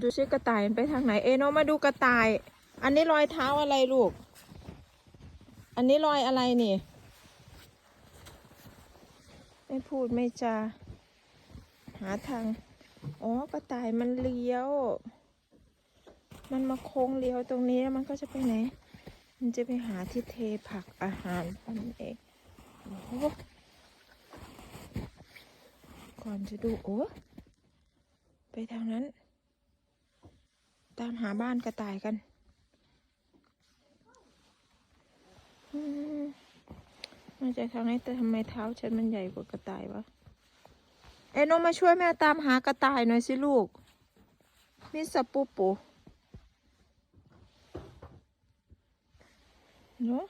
ดูซิกระต่ายไปทางไหน เอะน้องมาดูกระต่าย อันนี้รอยเท้าอะไรลูก อันนี้รอยอะไรนี่ ไม่พูดไม่จาหาทาง อ๋อกระต่ายมันเลี้ยว มันมาโค้งเลี้ยวตรงนี้แล้วมันก็จะไปไหน มันจะไปหาที่เทผักอาหารมันเองโอ้ ก่อนจะดูโอ้ไปทางนั้น ตามหาบ้านกระต่ายกันมมาจากทางไหนแต่ทำไมเท้าฉันมันใหญ่กว่ากระต่ายวะ เอ้ยน้อมาช่วยแม่ตามหากระต่ายหน่อยสิลูก มิสปูปูเนาะ